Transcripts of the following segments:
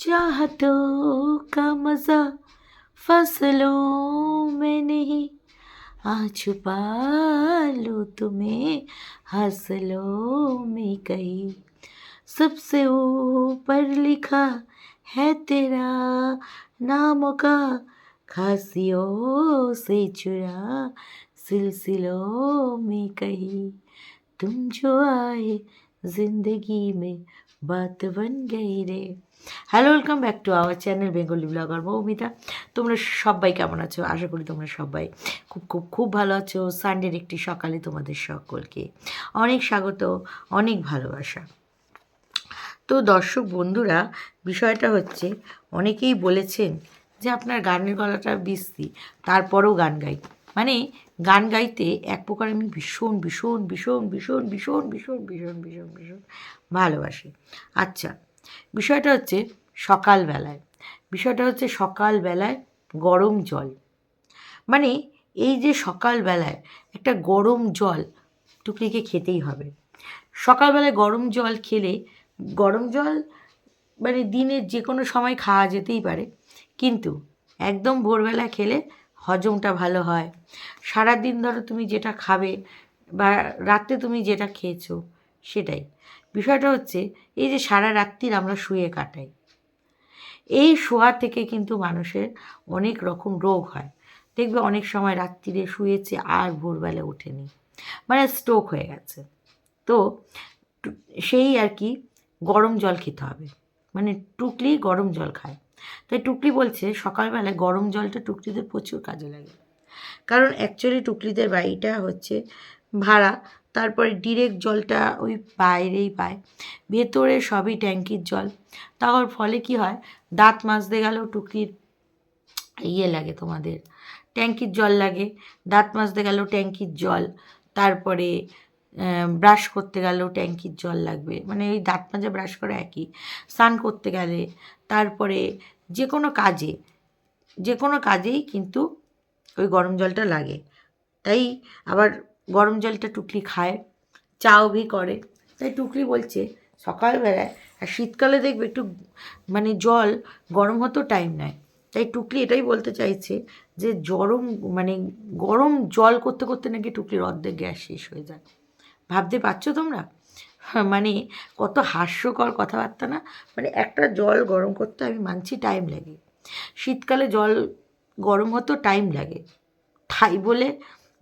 चाहतों का मज़ा फ़सलों में नहीं। आ छुपा लो तुम्हें हसलों में कहीं सबसे ऊपर लिखा है तेरा नाम का, खासियों से चुरा सिलसिलों में कहीं। तुम जो आए ज़िंदगी में बात बन गई রে hello welcome back to our channel Bengali blogger Moumita তোমরা সবাই কেমন আছো? আশা করি তোমরা সবাই খুব খুব খুব ভালো আছো। সানডের একটি সকালে তোমাদের সকলকে অনেক স্বাগত, অনেক ভালোবাসা। তো দর্শক বন্ধুরা, বিষয়টা হচ্ছে, অনেকেই বলেছেন যে আপনার গানের গলাটা বিশ্রী তারপরেও গান গাই। মানে গান গাইতে এক প্রকার আমি ভীষণ ভীষণ ভীষণ ভীষণ ভীষণ ভীষণ ভীষণ ভীষণ ভীষণ ভালোবাসি। আচ্ছা বিষয়টা হচ্ছে সকালবেলায়। বিষয়টা হচ্ছে সকালবেলায় গরম জল। মানে এই যে সকালবেলায় একটা গরম জল টুকরিকে খেতেই হবে। সকালবেলায় গরম জল খেলে, গরম জল মানে দিনের যে কোনো সময় খাওয়া যেতেই পারে, কিন্তু একদম ভোরবেলা খেলে হজমটা ভালো হয়। সারাদিন ধরো তুমি যেটা খাবে বা রাত্রে তুমি যেটা খেয়েছো সেটাই। বিষয়টা হচ্ছে, এই যে সারা রাত্রির আমরা শুয়ে কাটাই। এই শোয়া থেকে কিন্তু মানুষের অনেক রকম রোগ হয়। দেখবে অনেক সময় রাত্রিরে শুয়েছে আর ভোরবেলা ওঠেনি মানে স্ট্রোক হয়ে গেছে। তো সেই আর কি গরম জল খেতে হবে। মানে টুকলি গরম জল খায়। তাই টুকলি বলছে, সকালবেলায় গরম জলটা টুকলিদের প্রচুর কাজে লাগে। কারণ অ্যাকচুয়ালি টুকলিদের বাড়িটা হচ্ছে ভাড়া তারপরে ডিরেক্ট জলটা ওই বাইরেই পায়। ভেতরে সবই ট্যাঙ্কির জল। তার ফলে কি হয়? দাঁত মাজতে গেলেও টুকলির ইয়ে লাগে তোমাদের। ট্যাঙ্কির জল লাগে। দাঁত মাজতে গেলেও ট্যাঙ্কির জল। তারপরে ব্রাশ করতে গেলেও ট্যাঙ্কির জল লাগবে। মানে ওই দাঁত মাজা, ব্রাশ করা একই। স্নান করতে গেলে তারপরে যে কোনো কাজে যে কোনো কাজেই কিন্তু ওই গরম জলটা লাগে। তাই আবার গরম জলটা টুকলি খায় চাও ভি করে। তাই টুকলি বলছে সকালবেলায় আর শীতকালে দেখবে একটু মানে জল গরম হতেও টাইম নেয়। তাই টুকলি এটাই বলতে চাইছে যে গরম মানে গরম জল করতে করতে নাকি টুকলির অর্ধেক গ্যাস শেষ হয়ে যায়। ভাবতে পারছ তোমরা? হ্যাঁ, মানে কত হাস্যকর কথাবার্তা না? মানে একটা জল গরম করতে আমি মানছি টাইম লাগে। শীতকালে জল গরম হতেও টাইম লাগে। তাই বলে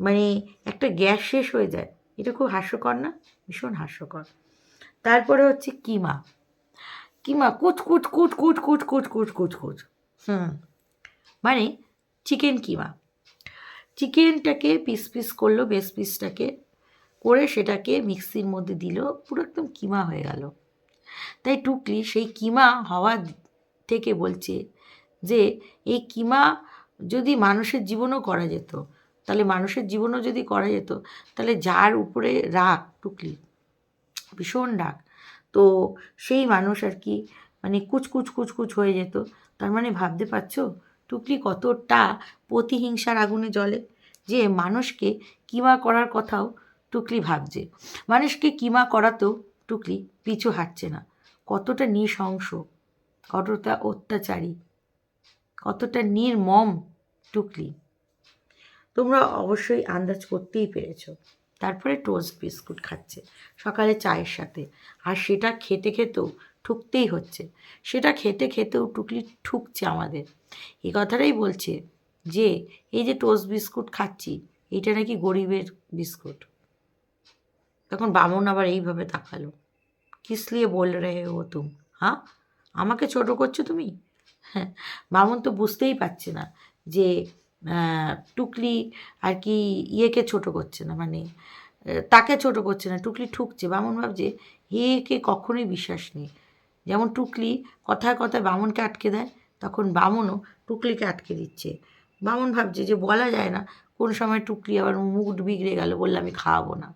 মানে একটা গ্যাস শেষ হয়ে যায়। এটা খুব হাস্যকর না? ভীষণ হাস্যকর। তারপরে হচ্ছে কিমা। কিমা, কুচ কুচ কুচ কুচ কুচ কুচ কুচ কুচ কুচ। হুম। মানে চিকেন কিমা। চিকেনটাকে পিস পিস করল, বেশ পিসটাকে করে সেটাকে মিক্সির মধ্যে দিল, পুরো একদম কিমা হয়ে গেল। তাই টুকলি সেই কিমা হওয়া থেকে বলছে যে, এই কিমা যদি মানুষের জীবনও করা যেত তাহলে মানুষের জীবনও যদি করা যেত, তাহলে যার উপরে রাগ টুকলি, ভীষণ রাগ, তো সেই মানুষ আর কি মানে কুচকুচ কুচকুচ হয়ে যেত। তার মানে ভাবতে পারছ? টুকলি কতটা প্রতিহিংসার আগুনে জ্বলে যে মানুষকে কিমা করার কথাও টুকলি ভাবছে। মানুষকে কিমা করাতেও টুকলি পিছু হাঁটছে না। কতটা নৃশংস, কতটা অত্যাচারী, কতটা নির্মম টুকলি। তোমরা অবশ্যই আন্দাজ করতেই পেরেছ। তারপরে টোস্ট বিস্কুট খাচ্ছে, সকালে চায়ের সাথে। আর সেটা খেতে খেতেও ঠুকতেই হচ্ছে। সেটা খেতে খেতেও টুকলি ঠুকছে আমাদের। এই কথাটাই বলছে যে, এই যে টোস্ট বিস্কুট খাচ্ছি এটা নাকি গরিবের বিস্কুট। তখন বামন আবার এইভাবে তাকালো। কিস লিয়ে বল রে ও তুম হ্যাঁ আমাকে ছোট করছ তুমি? হ্যাঁ বামন তো বুঝতেই পারছে না যে টুকলি আর কি ইয়েকে ছোট করছে না মানে তাকে ছোট করছে না, টুকলি ঠুকছে। বামন ভাবছে একে কখনোই বিশ্বাস নেই। যেমন টুকলি কথায় কথায় বামনকে আটকে দেয়, তখন বামনও টুকলিকে আটকে দিচ্ছে। বামন ভাবছে যে, বলা যায় না, কোন সময় টুকলি আবার মুড বিগড়ে গেল বললে আমি খাওয়াবো না।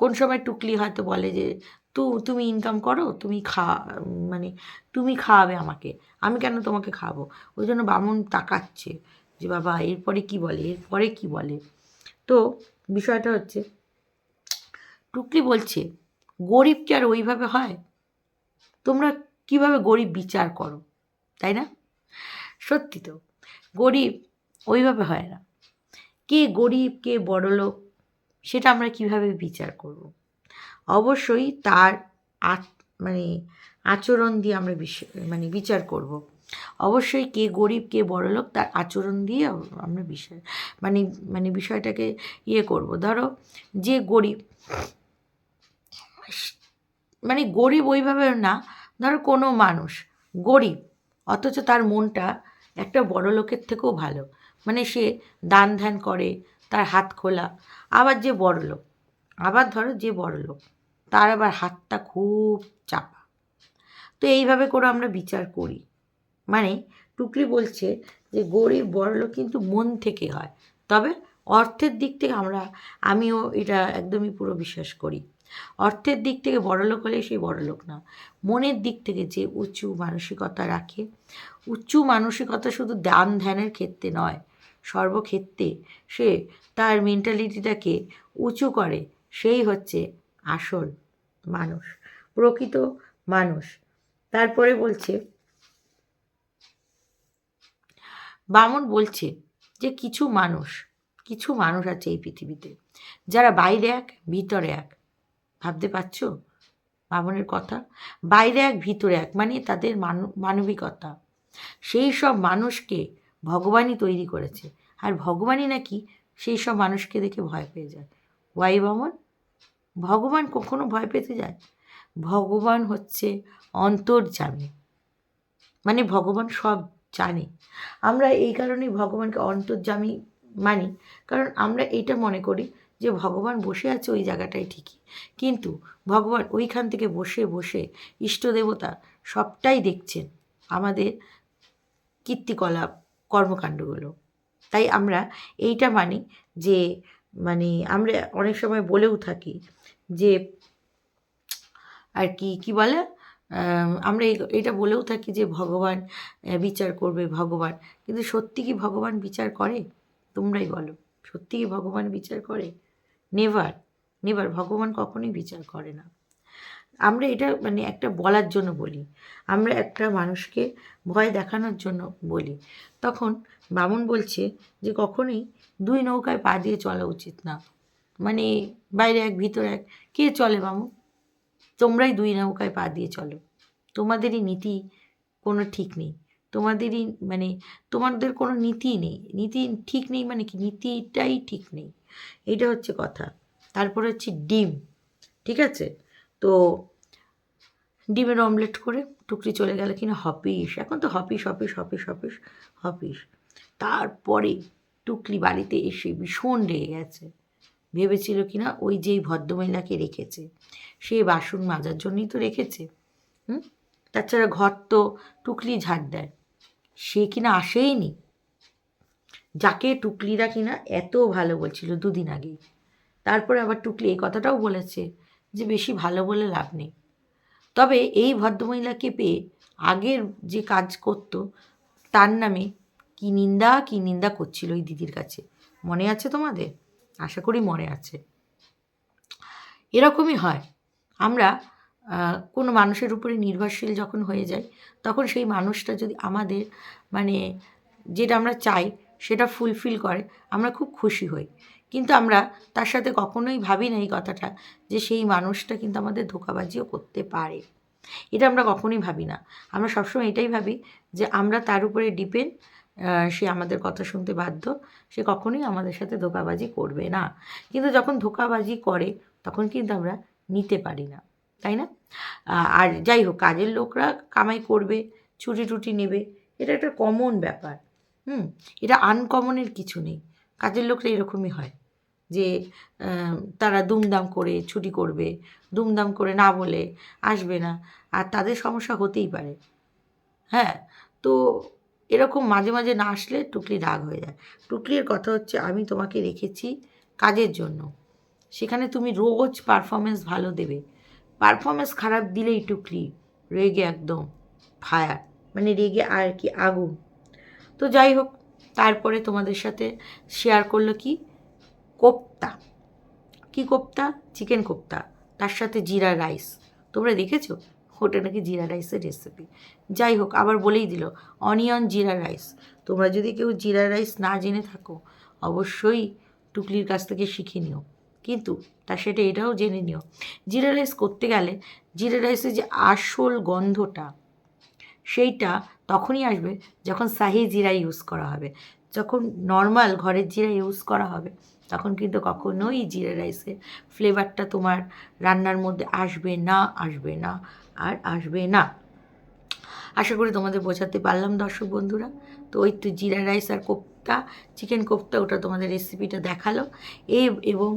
কোন সময় টুকলি হয়তো বলে যে তু তুমি ইনকাম করো, তুমি খা মানে তুমি খাওয়াবে আমাকে। আমি কেন তোমাকে খাওয়াবো ওই জন্য বামুন তাকাচ্ছে যে, বাবা, এরপরে কি বলে? এরপরে কি বলে? তো বিষয়টা হচ্ছে, টুকলি বলছে, গরিব কি আর ওইভাবে হয়? তোমরা কীভাবে গরিব বিচার করো? তাই না? সত্যি তো, গরিব ওইভাবে হয় না। কে গরিব, কে বড়লোক, সেটা আমরা কীভাবে বিচার করব? অবশ্যই তার মানে আচরণ দিয়ে আমরা মানে বিচার করব। অবশ্যই কে গরিব, কে বড়লোক তার আচরণ দিয়ে আমরা বিষয় মানে মানে বিষয়টাকে ইয়ে করব। ধরো যে গরিব মানে গরিব ওইভাবে না, ধরো কোনো মানুষ গরিব, অথচ তার মনটা একটা বড় লোকের থেকেও ভালো। মানে সে দান ধ্যান করে, তার হাত খোলা, আবার যে বড় লোক, আবার ধরো যে বড় লোক। তার আবার হাতটা খুব চাপা। তো এইভাবে করে আমরা বিচার করি। মানে টুকলি বলছে যে, গরিব বড়লোক কিন্তু মন থেকে হয়। তবে অর্থের দিক থেকে আমরা, আমিও এটা একদমই পুরো বিশ্বাস করি। অর্থের দিক থেকে বড়লোক হলে সেই বড়লোক না। মনের দিক থেকে যে উঁচু মানসিকতা রাখে। উঁচু মানসিকতা শুধু দান ধ্যানের ক্ষেত্রে নয়, সর্বক্ষেত্রে সে তার মেন্টালিটিটাকে উঁচু করে। সেই হচ্ছে আসল মানুষ, প্রকৃত মানুষ। তারপরে বলছে, বামন বলছে যে কিছু মানুষ কিছু মানুষ আছে এই পৃথিবীতে, যারা বাইরে এক, ভিতরে এক। ভাবতে পারছ বামনের কথা? বাইরে এক, ভিতরে এক মানে তাদের মানব মানবিকতা। সেই সব মানুষকে ভগবানই তৈরি করেছে। আর ভগবানই নাকি সেই সব মানুষকে দেখে ভয় পেয়ে যায়। ওয়াই বামন? ভগবান কখনো ভয় পেতে যায়? ভগবান হচ্ছে অন্তর্জামী। মানে ভগবান সব জানে। আমরা এই কারণেই ভগবানকে অন্তর্জামী মানি। কারণ আমরা এটা মনে করি যে ভগবান বসে আছে ওই জায়গাটায় ঠিকই। কিন্তু ভগবান ওইখান থেকে বসে বসে ইষ্ট দেবতা সবটাই দেখছেন আমাদের কীর্তিকলাপ কর্মকাণ্ডগুলো। তাই আমরা এইটা মানি যে মানে আমরা অনেক সময় বলেও থাকি যে, আর কি কি বলে? আমরা এটা বলেও থাকি যে, ভগবান বিচার করবে ভগবান। কিন্তু সত্যি কি ভগবান বিচার করে? তোমরাই বলো। সত্যি কি ভগবান বিচার করে? নেভার নেভার ভগবান কখনোই বিচার করে না। আমরা এটা মানে একটা বলার জন্য বলি। আমরা একটা মানুষকে ভয় দেখানোর জন্য বলি। তখন বামুন বলছে যে, কখনোই দুই নৌকায় পা দিয়ে চলা উচিত না। মানে বাইরে এক, ভিতরে এক। কে চলে বামুন তোমরাই দুই নৌকায় পা দিয়ে চলো। তোমাদেরই নীতি কোনো ঠিক নেই। তোমাদেরই মানে তোমাদের কোনো নীতি নেই। নীতি ঠিক নেই মানে কি? নীতিটাই ঠিক নেই। এইটা হচ্ছে কথা। তারপরে হচ্ছে ডিম। ঠিক আছে? তো ডিমের অমলেট করে টুকরি চলে গেল কিনা? হপিস। এখন তো হপিস হপিস হপিস হপিস হপিস। তারপরে টুকলি বাড়িতে এসে ভীষণ রেগে গেছে। ভেবেছিল কিনা ওই যেই ভদ্রমহিলাকে রেখেছে, সে বাসন মাজার জন্যই তো রেখেছে। হুম? তাছাড়া ঘর তো টুকলি ঝাড় দেয়। সে কিনা আসেইনি? যাকে টুকলিরা কিনা এত ভালো বলছিল দুদিন আগেই। তারপরে আবার টুকলি এই কথাটাও বলেছে যে বেশি ভালো বলে লাভ নেই। তবে এই ভদ্রমহিলাকে পেয়ে আগের যে কাজ করতো, তার নামে কি নিন্দা কি নিন্দা করছিল ওই দিদির কাছে? মনে আছে তোমাদের? আশা করি মনে আছে। এরকমই হয়। আমরা কোনো মানুষের উপরে নির্ভরশীল যখন হয়ে যাই, তখন সেই মানুষটা যদি আমাদের মানে যেটা আমরা চাই, সেটা ফুলফিল করে, আমরা খুব খুশি হই। কিন্তু আমরা তার সাথে কখনোই ভাবি না এই কথাটা, যে সেই মানুষটা কিন্তু আমাদের ধোকাবাজিও করতে পারে। এটা আমরা কখনোই ভাবি না। আমরা সবসময় এটাই ভাবি যে আমরা তার উপরে ডিপেন্ড সে আমাদের কথা শুনতে বাধ্য। সে কখনোই আমাদের সাথে ধোকাবাজি করবে না। কিন্তু যখন ধোকাবাজি করে, তখন কিন্তু আমরা নিতে পারি না। তাই না? আর যাই হোক, কাজের লোকরা কামাই করবে, ছুটি টুটি নেবে, এটা একটা কমন ব্যাপার। হুম? এটা আনকমনের কিছু নেই। কাজের লোকরা এরকমই হয় যে তারা দুমদাম করে ছুটি করবে, দুমদাম করে না বলে আসবে না। আর তাদের সমস্যা হতেই পারে। হ্যাঁ? তো এরকম মাঝে মাঝে না আসলে টুকলি রাগ হয়ে যায়। টুকলির কথা হচ্ছে, আমি তোমাকে রেখেছি কাজের জন্য। সেখানে তুমি রোজ পারফরমেন্স ভালো দেবে। পারফরমেন্স খারাপ দিলেই টুকলি রেগে একদম ফায়ার মানে রেগে আর কি আগুন। তো যাই হোক, তারপরে তোমাদের সাথে শেয়ার করল কি? কোপ্তা। কি কোপ্তা? চিকেন কোপ্তা। তার সাথে জিরা রাইস তোমরা দেখেছ? ওটা নাকি জিরা রাইসের রেসিপি যাই হোক, আবার বলেই দিল অনিয়ন জিরা রাইস। তোমরা যদি কেউ জিরা রাইস না জেনে থাকো, অবশ্যই টুকলির কাছ থেকে শিখে নিও। কিন্তু তা সেটা এটাও জেনে নিও, জিরা রাইস করতে গেলে জিরা রাইসের যে আসল গন্ধটা, সেইটা তখনই আসবে যখন শাহি জিরা ইউজ করা হবে। যখন নর্মাল ঘরের জিরা ইউজ করা হবে তখন কিন্তু কখনোই জিরা রাইসের ফ্লেভারটা তোমার রান্নার মধ্যে আসবে না আসবে না আর আসবে না। আশা করি তোমাদের বোঝাতে পারলাম দর্শক বন্ধুরা। তো ওই তো জিরা রাইস আর কোপ্তা, চিকেন কোপ্তা ওটা তোমাদের রেসিপিটা দেখাল। এই এবং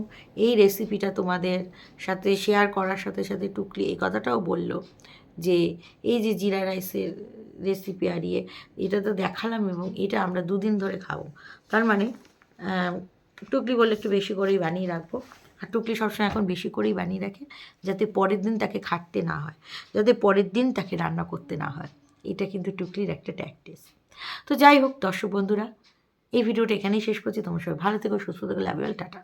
এই রেসিপিটা তোমাদের সাথে শেয়ার করার সাথে সাথে টুকলি এই কথাটাও বলল যে এই যে জিরা রাইসের রেসিপি আর ইয়ে এটা তো দেখালাম এবং এটা আমরা দুদিন ধরে খাব। তার মানে টুকলি বললে একটু বেশি করেই বানিয়ে রাখব। আর টুকলি সবসময় এখন বেশি করেই বানিয়ে রাখে, যাতে পরের দিন তাকে খাটতে না হয়, যাতে পরের দিন তাকে রান্না করতে না হয়। এটা কিন্তু টুকলির একটা ট্যাকটিস তো যাই হোক দর্শক বন্ধুরা, এই ভিডিওটা এখানেই শেষ করছি। তোমার সবাই ভালো থেকো, সুস্থ থেকো লাভ টাটা।